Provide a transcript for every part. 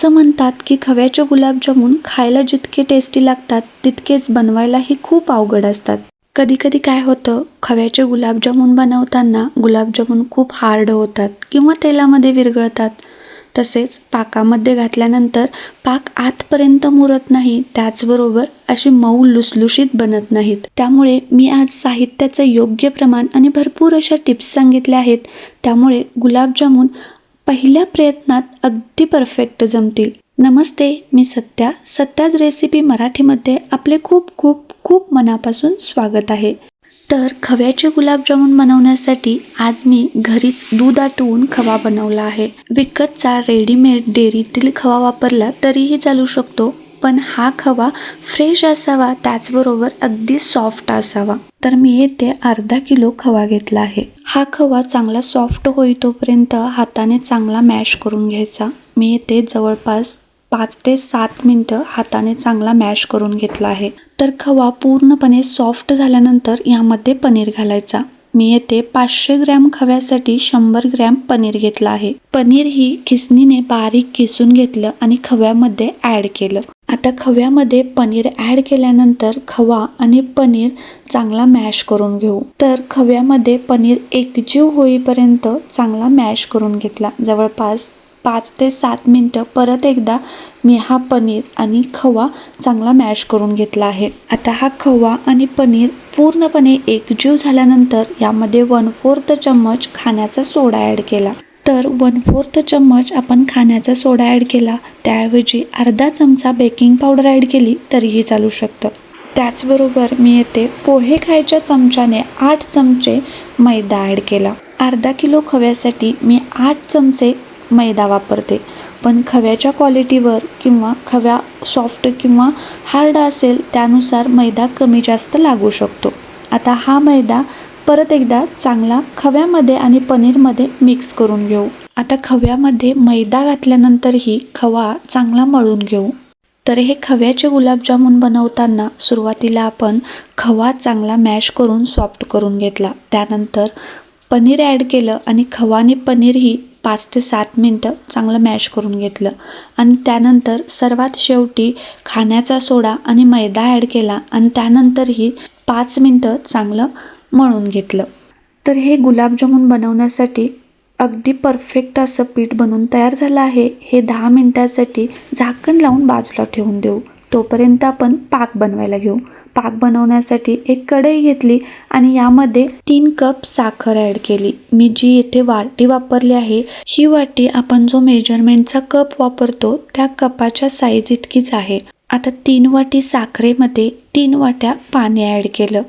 असं म्हणतात की खव्याचे गुलाबजामुन खायला जितके टेस्टी लागतात तितकेच बनवायलाही खूप अवघड असतात. कधी कधी काय होतं खव्याचे गुलाबजामुन बनवताना गुलाबजामुन खूप हार्ड होतात किंवा तेलामध्ये विरघळतात. तसेच पाकामध्ये घातल्यानंतर पाक आतपर्यंत मुरत नाही त्याचबरोबर अशी मऊ लुसलुशीत बनत नाहीत. त्यामुळे मी आज साहित्याचं योग्य प्रमाण आणि भरपूर अशा टिप्स सांगितल्या आहेत. त्यामुळे गुलाबजामुन पहिल्या प्रयत्नात अगदी परफेक्ट जमतील. नमस्ते मी सत्या. सत्याज रेसिपी मराठीमध्ये आपले खूप खूप खूप मनापासून स्वागत आहे. तर खव्याचे गुलाबजामुन बनवण्यासाठी आज मी घरीच दूध आटवून खवा बनवला आहे. विकतचा रेडीमेड डेअरीतील खवा वापरला तरीही चालू शकतो. पण हा खवा फ्रेश असावा त्याचबरोबर अगदी सॉफ्ट असावा. तर मी येथे अर्धा किलो खवा घेतला आहे. हा खवा चांगला सॉफ्ट होई तोपर्यंत हाताने चांगला मॅश करून घ्यायचा. मी येथे जवळपास पाच ते सात मिनटं हाताने चांगला मॅश करून घेतला आहे. तर खवा पूर्णपणे सॉफ्ट झाल्यानंतर यामध्ये पनीर घालायचा. मी येथे पाचशे ग्रॅम खव्यासाठी शंभर ग्रॅम पनीर घेतला आहे. पनीर ही खिसणीने बारीक किसून घेतलं आणि खव्यामध्ये ॲड केलं. आता खव्यामध्ये पनीर ॲड केल्यानंतर खवा आणि पनीर चांगला मॅश करून घेऊ. तर खव्यामध्ये पनीर एकजीव होईपर्यंत चांगला मॅश करून घेतला. जवळपास पाच ते सात मिनटं परत एकदा मी हा पनीर आणि खवा चांगला मॅश करून घेतला आहे. आता हा खवा आणि पनीर पूर्णपणे एकजीव झाल्यानंतर यामध्ये वन फोर्थ चम्मच खाण्याचा सोडा ॲड केला. तर वन फोर्थ चम्मच आपण खाण्याचा सोडा ॲड केला. त्याऐवजी अर्धा चमचा बेकिंग पावडर ॲड केली तरीही चालू शकतं. त्याचबरोबर मी येथे पोहे खायच्या चमच्याने आठ चमचे मैदा ॲड केला. अर्धा किलो खव्यासाठी मी आठ चमचे मैदा वापरते. पण खव्याच्या क्वालिटीवर किंवा खव्या सॉफ्ट किंवा हार्ड असेल त्यानुसार मैदा कमी जास्त लागू शकतो. आता हा मैदा परत एकदा चांगला खव्यामध्ये आणि पनीरमध्ये मिक्स करून घेऊ. आता खव्यामध्ये मैदा घातल्यानंतरही खवा चांगला मळून घेऊ. तर हे खव्याचे गुलाबजामुन बनवताना सुरुवातीला आपण खवा चांगला मॅश करून सॉफ्ट करून घेतला. त्यानंतर पनीर ॲड केलं आणि खवाने पनीरही पाच ते सात मिनटं चांगलं मॅश करून घेतलं. आणि त्यानंतर सर्वात शेवटी खाण्याचा सोडा आणि मैदा ॲड केला आणि त्यानंतरही पाच मिनटं चांगलं मळून घेतलं. तर हे गुलाबजामुन बनवण्यासाठी अगदी परफेक्ट असं पीठ बनवून तयार झालं आहे. हे दहा मिनटासाठी झाकण लावून बाजूला ठेवून देऊ. तोपर्यंत आपण पाक बनवायला घेऊ. पाक बनवण्यासाठी एक कढई घेतली आणि यामध्ये तीन कप साखर ॲड केली. मी जी येथे वाटी वापरली आहे ही वाटी आपण जो मेजरमेंटचा कप वापरतो त्या कपाच्या साईज इतकीच आहे. आता तीन वाटी साखरेमध्ये तीन वाट्या पाणी ॲड केलं.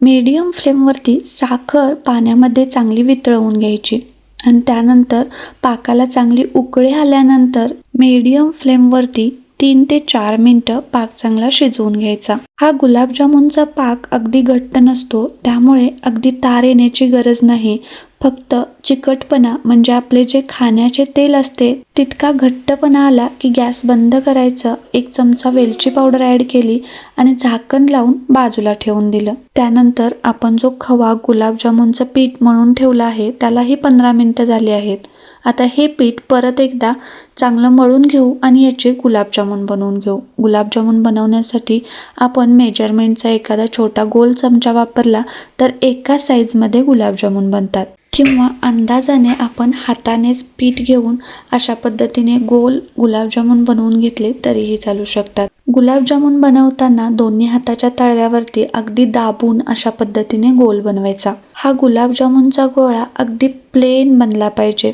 मीडियम फ्लेमवरती साखर पाण्यामध्ये चांगली वितळवून घ्यायची. आणि त्यानंतर पाकाला चांगली उकळी आल्यानंतर मीडियम फ्लेमवरती तीन ते चार मिनटं पाक चांगला शिजवून घ्यायचा. हा गुलाबजामुनचा पाक अगदी घट्ट नसतो त्यामुळे अगदी तार येण्याची गरज नाही. फक्त चिकटपणा म्हणजे आपले जे खाण्याचे तेल असते तितका घट्टपणा आला की गॅस बंद करायचं एक चमचा वेलची पावडर ॲड केली आणि झाकण लावून बाजूला ठेवून दिलं. त्यानंतर आपण जो खवा गुलाबजामुनचं पीठ म्हणून ठेवलं आहे त्यालाही पंधरा मिनटं झाली आहेत. आता हे पीठ परत एकदा चांगलं मळून घेऊ आणि याचे गुलाबजामुन बनवून घेऊ. गुलाबजामुन बनवण्यासाठी आपण मेजरमेंटचा एखादा छोटा गोल चमचा वापरला तर एका साईजमध्ये गुलाबजामुन बनतात. किंवा अंदाजाने आपण हातानेच पीठ घेऊन अशा पद्धतीने गोल गुलाबजामुन बनवून घेतले तरीही चालू शकतात. गुलाबजामुन बनवताना दोन्ही हाताच्या तळव्यावरती अगदी दाबून अशा पद्धतीने गोल बनवायचा. हा गुलाबजामुनचा गोळा अगदी प्लेन बनला पाहिजे.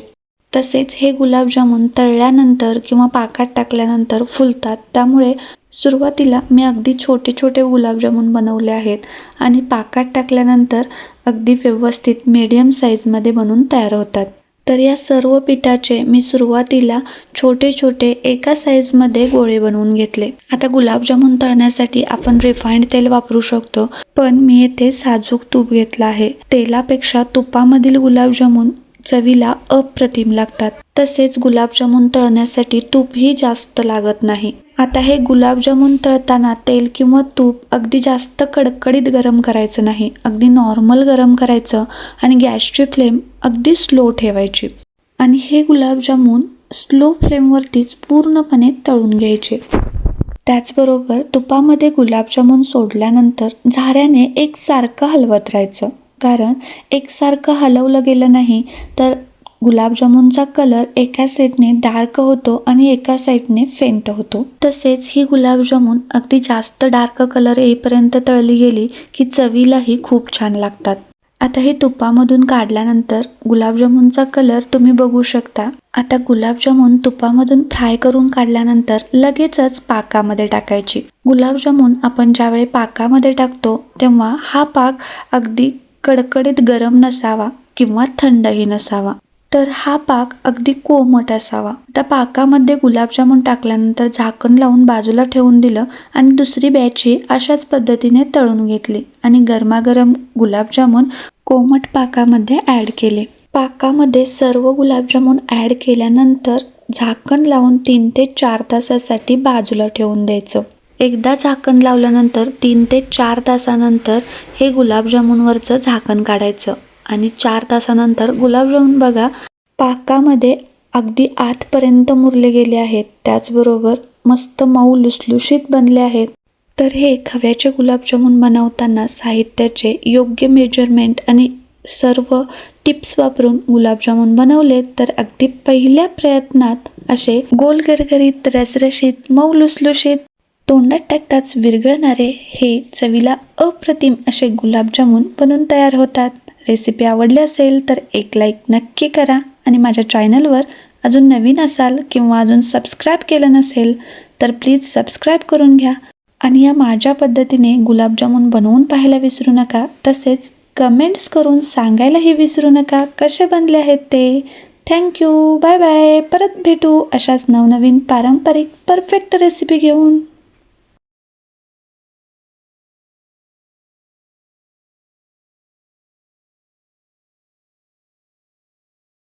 तसेच हे गुलाबजामुन तळल्यानंतर किंवा पाकात टाकल्यानंतर फुलतात. त्यामुळे सुरुवातीला मी अगदी छोटे छोटे गुलाबजामुन बनवले आहेत आणि पाकात टाकल्यानंतर अगदी व्यवस्थित मीडियम साईजमध्ये बनून तयार होतात. तर या सर्व पिठाचे मी सुरुवातीला छोटे छोटे एका साईजमध्ये गोळे बनवून घेतले. आता गुलाबजामुन तळण्यासाठी आपण रिफाईंड तेल वापरू शकतो पण मी येथे साजूक तूप घेतला आहे. तेलापेक्षा तुपामधील गुलाबजामुन चवीला अप्रतिम लागतात. तसेच गुलाबजामुन तळण्यासाठी तूपही जास्त लागत नाही. आता हे गुलाबजामुन तळताना तेल किंवा तूप अगदी जास्त कडकडीत गरम करायचं नाही. अगदी नॉर्मल गरम करायचं आणि गॅसची फ्लेम अगदी स्लो ठेवायची. आणि हे गुलाबजामुन स्लो फ्लेमवरतीच पूर्णपणे तळून घ्यायचे. त्याचबरोबर तुपामध्ये गुलाबजामुन सोडल्यानंतर झाऱ्याने एकसारखं हलवत राहायचं. कारण एकसारखं हलवलं गेलं नाही तर गुलाबजामुनचा कलर एका साईडने डार्क होतो आणि एका साईडने फेंट होतो. तसेच ही गुलाबजामुन अगदी जास्त डार्क कलर येईपर्यंत तळली गेली की चवीलाही खूप छान लागतात. आता हे तुपामधून काढल्यानंतर गुलाबजामुनचा कलर तुम्ही बघू शकता. आता गुलाबजामुन तुपामधून फ्राय करून काढल्यानंतर लगेचच पाकामध्ये टाकायची. गुलाबजामुन आपण ज्यावेळी पाकामध्ये टाकतो तेव्हा हा पाक अगदी कडकडीत गरम नसावा किंवा थंडही नसावा. तर हा पाक अगदी कोमट असावा. त्या पाकामध्ये गुलाबजामुन टाकल्यानंतर झाकण लावून बाजूला ठेवून दिलं आणि दुसरी बॅची अशाच पद्धतीने तळून घेतली आणि गरमागरम गुलाबजामुन कोमट पाकामध्ये ॲड केले. पाकामध्ये सर्व गुलाबजामुन ॲड केल्यानंतर झाकण लावून तीन ते चार तासासाठी बाजूला ठेवून द्यायचं. एकदा झाकण लावल्यानंतर तीन ते चार तासानंतर हे गुलाबजामुनवरचं झाकण काढायचं. आणि चार तासानंतर गुलाबजामुन बघा पाकामध्ये अगदी आतपर्यंत मुरले गेले आहेत. त्याचबरोबर मस्त मऊ लुसलुशीत बनले आहेत. तर हे खव्याचे गुलाबजामुन बनवताना साहित्याचे योग्य मेजरमेंट आणि सर्व टिप्स वापरून गुलाबजामुन बनवले तर अगदी पहिल्या प्रयत्नात असे गोल गरगरीत रसरशीत मऊ लुसलुशीत तोंडात टाकताच विरघळणारे हे चवीला अप्रतिम असे गुलाबजामुन बनून तयार होतात. रेसिपी आवडली असेल तर एक लाईक नक्की करा. आणि माझ्या चॅनलवर अजून नवीन असाल किंवा अजून सबस्क्राईब केलं नसेल तर प्लीज सबस्क्राईब करून घ्या. आणि या माझ्या पद्धतीने गुलाबजामुन बनवून पाहायला विसरू नका. तसेच कमेंट्स करून सांगायलाही विसरू नका. कसे बनले आहेत ते? थँक्यू बाय बाय परत भेटू अशाच नवनवीन पारंपरिक परफेक्ट रेसिपी घेऊन.